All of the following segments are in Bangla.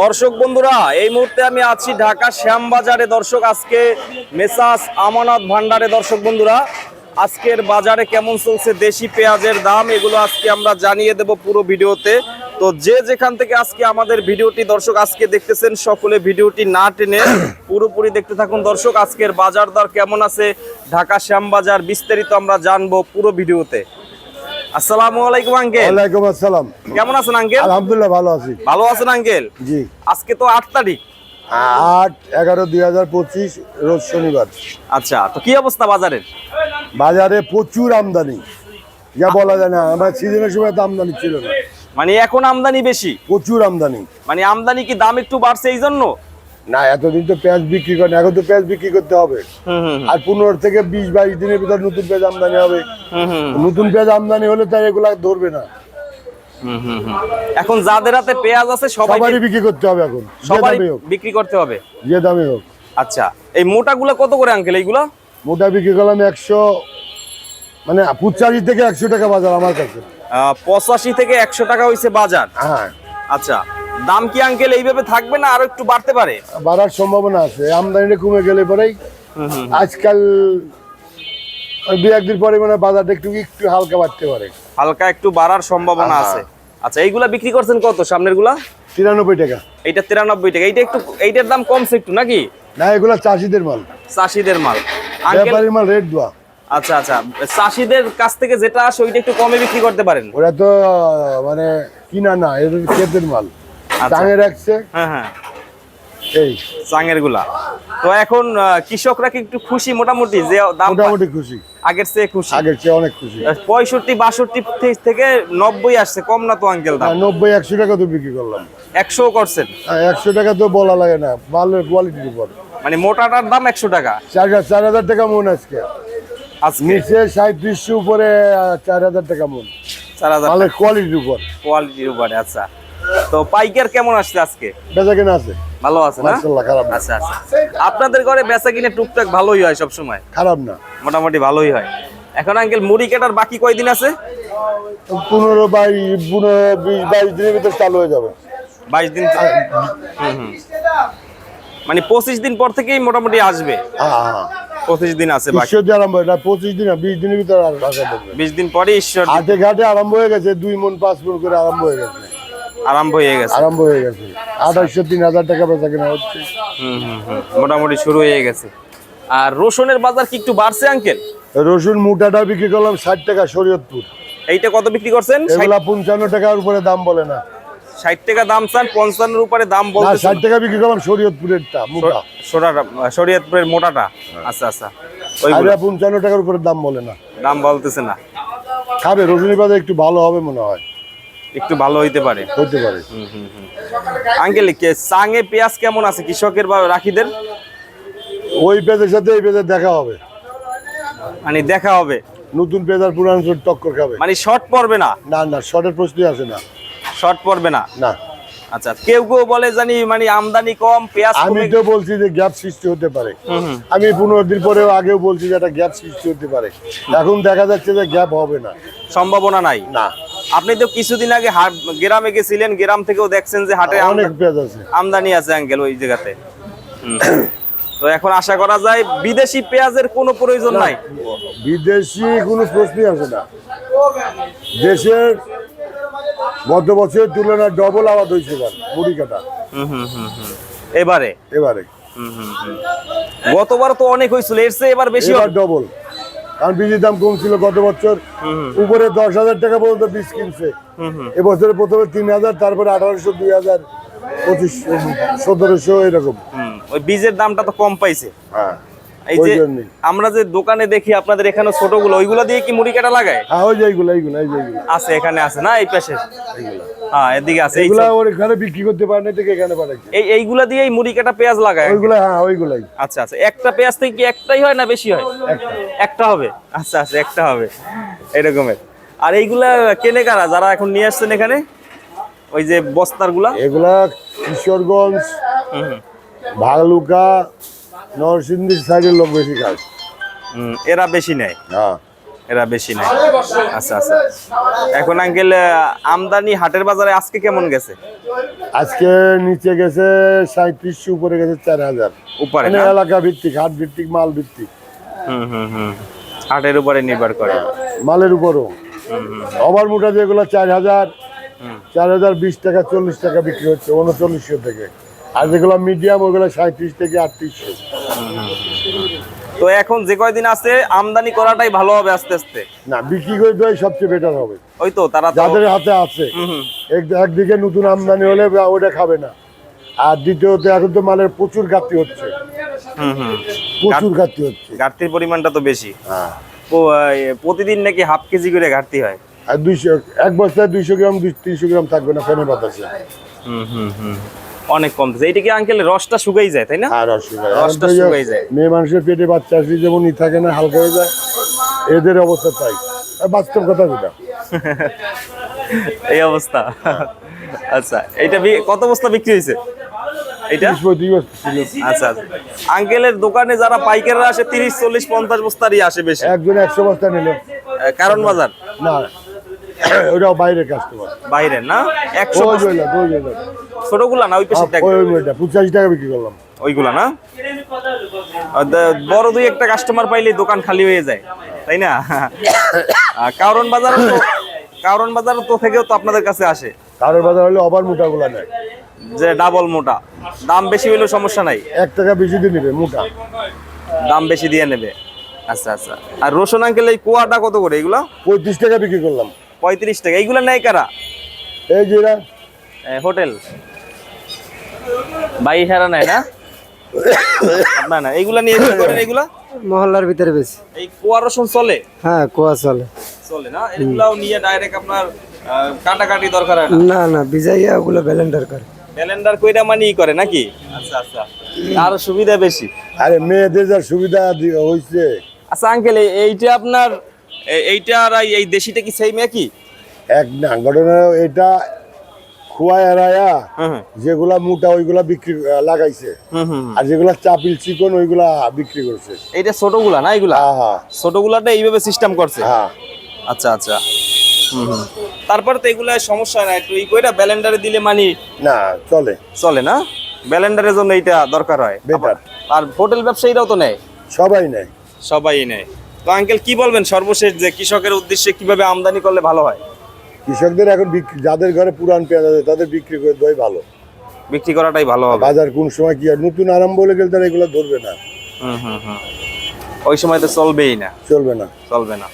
দর্শক বন্ধুরা, এই মুহূর্তে আমি আছি ঢাকা শ্যামবাজারে। দর্শক, আজকে মেসাস আমানত ভান্ডারে দর্শক বন্ধুরা, আজকের বাজারে কেমন চলছে দেশি পেঁয়াজের দাম, এগুলো আজকে আমরা জানিয়ে দেব পুরো ভিডিওতে। তো যে যেখান থেকে আজকে আমাদের ভিডিওটি দর্শক আজকে দেখতেছেন, সকলে ভিডিওটি না টেনে পুরোপুরি দেখতে থাকুন। দর্শক, আজকের বাজার দর কেমন আছে? ঢাকা শ্যামবাজার বিস্তারিত আমরা জানব পুরো ভিডিওতে। আসসালামু আলাইকুম আঙ্কেল। ওয়ালাইকুম আসসালাম। কেমন আছেন আঙ্কেল? আলহামদুলিল্লাহ ভালো আছি। ভালো আছেন আঙ্কেল? জি। আজকে তো আট তারিখ। আট এগারো দুই হাজার পঁচিশ রোজ শনিবার। আচ্ছা তো কি অবস্থা বাজারের? বাজারে প্রচুর আমদানি। যা বলা যায় না আমার সিজনের সময় তো আমদানি ছিল না। মানে এখন আমদানি বেশি? প্রচুর আমদানি। মানে আমদানি কি দাম একটু বাড়ছে এই জন্য না এতদিন তো পেঁয়াজ বিক্রি করে না, এখন তো পেঁয়াজ বিক্রি করতে হবে। আর পনেরো থেকে বিশ বাইশ দিনের ভিতর নতুন পেঁয়াজ আমদানি হবে। নতুন পেঁয়াজ আমদানি হলে তার এগুলা ধরবে না। এখন যাদের হাতে পেঁয়াজ আছে সবারই বিক্রি করতে হবে এখন হোক। বিক্রি করতে হবে? যে দামে হোক। আচ্ছা এই মোটাগুলো কত করে আঙ্কেল এইগুলো? মোটা বিক্রি করলাম একশো মানে পুচারি থেকে একশো টাকা বাজার আমার কাছে। পঁচাশি থেকে একশো টাকা হইছে বাজার? হ্যাঁ। আচ্ছা দাম কি আঙ্কেল এইভাবে থাকবে না আরও একটু বাড়তে পারে? বাড়ার সম্ভাবনা আছে আমদানিটা কমে গেলে পরেই। আজকাল দু একদিন পরে মানে বাজারটা একটু একটু হালকা বাড়তে পারে। হালকা একটু বাড়ার সম্ভাবনা। আছে। আচ্ছা এইগুলা বিক্রি করছেন কত সামনেরগুলা তিরানব্বই টাকা। এইটা তিরানব্বই টাকা। এইটা একটু এইটার দাম কমছে একটু নাকি? না এগুলো চাষিদের মাল। চাষিদের মাল। ব্যাপারীর মাল রেট দেওয়া আচ্ছা আচ্ছা। চাষিদের কাছ থেকে যেটা আসে ওইটা একটু কমে বিক্রি করতে পারেন? ওরা তো মানে কিনা না এদের ক্ষেতের মাল। টাঙে রাখছে। হ্যাঁ হ্যাঁ। এই। চাঙেরগুলা। তো এখন কৃষকরা কি একটু খুশি মোটামুটি যে দাম মোটামুটি খুশি। আগের চেয়ে খুশি। আগের চেয়ে অনেক খুশি। পঁয়ষট্টি বাষট্টি থেকে নব্বই আসছে কম না তো আঙ্কেল দাম? নব্বই একশো টাকা তো বিক্রি করলাম। একশো করছেন? একশো টাকা তো বলা লাগে না মালের কোয়ালিটির উপর। মানে মোটাটার দাম একশো টাকা? চার চার হাজার টাকা মন আজকে। নিচে সাঁত্রিশশো উপরে চার হাজার টাকা মন। চার হাজার কোয়ালিটির উপর। কোয়ালিটির উপরে আচ্ছা। তো পাইকার কেমন আসছে আজকে? বেচা কেনা আছে। ভালো আছে না? খারাপ আচ্ছা আচ্ছা। আপনাদের ঘরে বেচা কিনে টুকটাক ভালোই হয় সব সময় খারাপ না। মোটামুটি ভালোই হয়। এখন আঙ্কেল মুড়ি কাটার বাকি কয়দিন আছে? পনেরো বাইশ পনেরো বিশ বাইশ দিনের ভিতর চালু হয়ে যাবে। বাইশ দিন। মানে পঁচিশ দিন পর থেকেই মোটামুটি আসবে? হ্যাঁ হ্যাঁ। পঁচিশ দিন আছে আরম্ভ হয় না পঁচিশ দিন বিশ দিনের ভিতর বিশ দিন পরে ঈশ্বর হাটে ঘাটে আরম্ভ হয়ে গেছে দুই মন পাঁচ মন করে আরম্ভ হয়ে গেছে। আরম্ভ হয়ে গেছে। আরম্ভ হয়ে গেছে। আঠাশশো তিন হাজার টাকা বেচা কেনা হচ্ছে। হুম হুম হুম মোটামুটি শুরু হয়ে গেছে। আর রসুনের বাজার কি একটু বাড়ছে আঙ্কেল? রসুন মুটাটা বিক্রি করলাম ষাট টাকা শরীয়তপুর এইটা কত বিক্রি করছেন? এগুলা পঞ্চান্ন টাকার উপরে দাম বলে না। ষাট টাকা দাম চান পঞ্চান্নের উপরে দাম বলতে ষাট টাকা বিক্রি করলাম সোনাটা শরীয়তপুরের মোটাটা। আচ্ছা আচ্ছা। ওইগুলো পঞ্চান্ন টাকার উপরে দাম বলে না। দাম বলতেছে না। খাবে রজনী বাজার একটু ভালো হবে মনে হয়। একটু ভালো হইতে পারে। হতে পারে। আঙ্কেল কে সাঙে পেঁয়াজ কেমন আছে? কৃষকের বা রাখিদের? ওই পেঁয়াজের সাথে এই পেঁয়াজের দেখা হবে। মানে দেখা হবে? নতুন পেঁয়াজ পুরান পেঁয়াজ টক্কর খাবে। মানে শর্ট পড়বে না? না না শর্টের প্রশ্নই আসে না। শর্ট পড়বে না? না। আচ্ছা কেউ কেউ বলে জানি মানে আমদানি কম পেঁয়াজ আমি তো বলছি যে গ্যাপ সৃষ্টি হতে পারে। আমি পনেরো দিন পরেও আগেও বলছি যে একটা গ্যাপ সৃষ্টি হতে পারে। এখন দেখা যাচ্ছে যে গ্যাপ হবে না। সম্ভাবনা নাই? না। আপনি তো কিছুদিন আগে গ্রামে গেছিলেন গ্রাম থেকেও দেখছেন যে হাটে অনেক পেঁয়াজ আছে। আমদানি আছে আঙ্কেল ওই জায়গাতে। তো এখন আশা করা যায় বিদেশি পেঁয়াজের কোনো প্রয়োজন নাই। বিদেশি কোনো প্রশ্নই আসে না। দেশের গত বছরের তুলনায় ডবল আবাদ হয়েছে এবার মুড়ি কাটা। হুম, হুম, হুম, হুম। এবারে? এবারে। গতবার তো অনেক হয়েছিল এর চেয়ে এবার বেশি ডবল কারণ বীজের দাম কম ছিল গত বছর। উপরে দশ হাজার টাকা পর্যন্ত বীজ কিনছে। এবছরে প্রথমে তিন হাজার তারপরে আঠারোশো দুই হাজার পঁচিশ সতেরোশো এরকম। ওই বীজের দামটা তো কম পাইছে। হ্যাঁ এই যে। আমরা যে দোকানে দেখি আপনাদের এখানে ছোটগুলো ওইগুলো দিয়ে কি মুড়ি কাটা লাগায়? হ্যাঁ ওই যে এইগুলো এইগুলো এই যে আছে এখানে আছে না এই পাশে? হ্যাঁ এদিকে আছে এই এগুলা ওর এখানে বিক্রি করতে পারে না থেকে এখানে পাঠাচ্ছে এই এইগুলা দিয়েই মুড়ি কাটা পেঁয়াজ লাগায় ওইগুলা হ্যাঁ ওইগুলাই। আচ্ছা আচ্ছা একটা পেঁয়াজ থেকে কি একটাই হয় না বেশি হয়? একটা। হবে? আচ্ছা আচ্ছা একটা হবে। এরকমের। আর এইগুলা কেনে কারা? যারা এখন নিয়ে আসছেন এখানে? ওই যে বস্তারগুলা এগুলা কিশোরগঞ্জ ভালুকা নরসিংদীর সাইডের লোক বেশি খায়। এরা বেশি নেয়? হ্যাঁ। এরা বেশি নেয়। আচ্ছা আচ্ছা। এখন আঙ্কেল আমদানি হাটের বাজারে আজকে কেমন গেছে? আজকে নিচে গেছে সাঁত্রিশশো উপরে গেছে চার হাজার। উপরে মানে এলাকা ভিত্তিক হাট ভিত্তিক মাল ভিত্তিক হুম হুম হুম। হাটের উপরে নির্ভর করে। মালের উপরও। ওভার মোটা যেগুলো চার হাজার চার হাজার বিশ টাকা চল্লিশ টাকা বিক্রি হচ্ছে উনচল্লিশশো থেকে। আর যেগুলো মিডিয়াম ওগুলো সাঁত্রিশ থেকে আটত্রিশশো। তো এখন যে কয়দিন আছে আমদানি করাটাই ভালো হবে আস্তে আস্তে। না বিক্রি করে দেওয়াই সবচেয়ে বেটার হবে। ওই তো তারা যাদের হাতে আছে। একদিকে নতুন আমদানি হলে ওটা খাবে না। আর দ্বিতীয়ত এখন তো মালের প্রচুর ঘাটতি হচ্ছে। হুম হুম। প্রচুর ঘাটতি হচ্ছে। ঘাটতির পরিমাণটা তো বেশি। হ্যাঁ। প্রতিদিন নাকি হাফ কেজি করে ঘাটতি হয়? আর দুইশো এক বস্তায় দুইশো গ্রাম তিনশো গ্রাম থাকবে না ফ্যানের বাতাসে। হুম হুম হুম। অনেক কমতেছে এইটা কি আঙ্কেল রসটা শুকাই যায় তাই না? আর অসুবিধা রসটা শুকাই যায়। মেয়ে মানুষের পেটে বাচ্চা আসলে যেমন ই থাকে না হালকা হয়ে যায় এদের অবস্থা তাই। আর বাস্তব কথা যেটা। এই অবস্থা। আচ্ছা এটা কত বস্তা বিক্রি হয়েছে? বস্তা আচ্ছা আচ্ছা। আঙ্কেলের দোকানে যারা পাইকাররা আসে তিরিশ চল্লিশ পঞ্চাশ বস্তারই আসে বেশি। একজন একশো বস্তা নিল। কারণ বাজার? না ওটাও বাইরের কাস্টমার বাইরের না? একশো ছোটগুলা না ওই পেশে পঁচাশি টাকা বিক্রি করলাম। ওইগুলা না? বড় দুই একটা কাস্টমার পাইলে দোকান খালি হয়ে যায় তাই না? কারণ বাজার কারণ বাজার তো থেকেও তো আপনাদের কাছে আসে। কারণ বাজার হলে অবার মোটাগুলা নেয়। যে ডাবল মোটা দাম বেশি হইলেও সমস্যা নাই। এক টাকা বেশি দিয়ে নেবে মোটা। দাম বেশি দিয়ে নেবে। আচ্ছা আচ্ছা। আর রসুন আঙ্কেল এই কুয়াটা কত করে এগুলা? পঁয়ত্রিশ টাকা বিক্রি করলাম। পঁয়ত্রিশ টাকা এইগুলা নেয় কারা? এই যে হোটেল। বাই হেরা নেয় না? আপনার না এইগুলা নিয়ে কি করেন এইগুলা? মহল্লার ভিতরে বেশি। এই কুয়া রসুন চলে? হ্যাঁ কুয়া চলে। চলে না? এগুলাও নিয়ে ডাইরেক্ট আপনার কাটাকাটি দরকার হয় না? না না বিজাইয়া ওগুলো ব্যালেন্ডার করে। ক্যালেন্ডার কইরা মানি ই করে নাকি? আচ্ছা আচ্ছা। আর সুবিধা বেশি। আরে মেয়েদের যা সুবিধা হয়েছে আচ্ছা আঙ্কেল এইটা আপনার এইটা আর এই- এই দেশিটা কি সেম একই? এক না ঘটনা এটা খুয়া এরায়া হুম হুম, যেগুলা মোটা ওইগুলা বিক্রি লাগাইছে। হুম হুম আর যেগুলা চাপিল চিকন ওইগুলা বিক্রি করছে। এইটা ছোটগুলা না এগুলা হ্যাঁ হ্যাঁ। ছোটগুলাটা এইভাবে সিস্টেম করছে? হ্যাঁ। আচ্ছা আচ্ছা। হুম হুম। তারপর তো এগুলা সমস্যা নাই একটু ই কইরা ব্যালেন্ডারে দিলে মানি না চলে। চলে না? ব্যালেন্ডারের জন্য এইটা দরকার হয়। Better. আর হোটেল ব্যবসায়ীরাও তো নেয় সবাই নেয় সবাই নেয় তো আঙ্কেল কি বলবেন সর্বশেষ যে কৃষকের উদ্দেশ্যে কীভাবে আমদানি করলে ভালো হয়? কৃষকদের এখন যাদের ঘরে পুরান পেঁয়াজ আছে তাদের বিক্রি করে দেওয়াই ভালো। বিক্রি করাটাই ভালো হবে। বাজার কোন সময় কি আর নতুন আরম্ভ হলে গেলে তারা এগুলো ধরবে না। ওই সময় তো চলবেই না। চলবে না। চলবে না।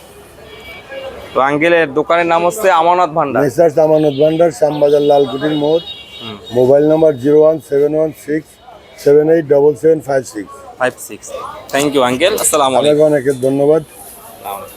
তো আঙ্কেলের দোকানের নাম হচ্ছে আমানত ভান্ডার। মেসার্স আমানত ভান্ডার শ্যামবাজার লালকুটির মোড়। Mobile number zero one seven one six seven eight double seven five six. Five six. Thank you uncle. আসসালামু আলাইকুম। অনেক ধন্যবাদ। আসসালামু আলাইকুম।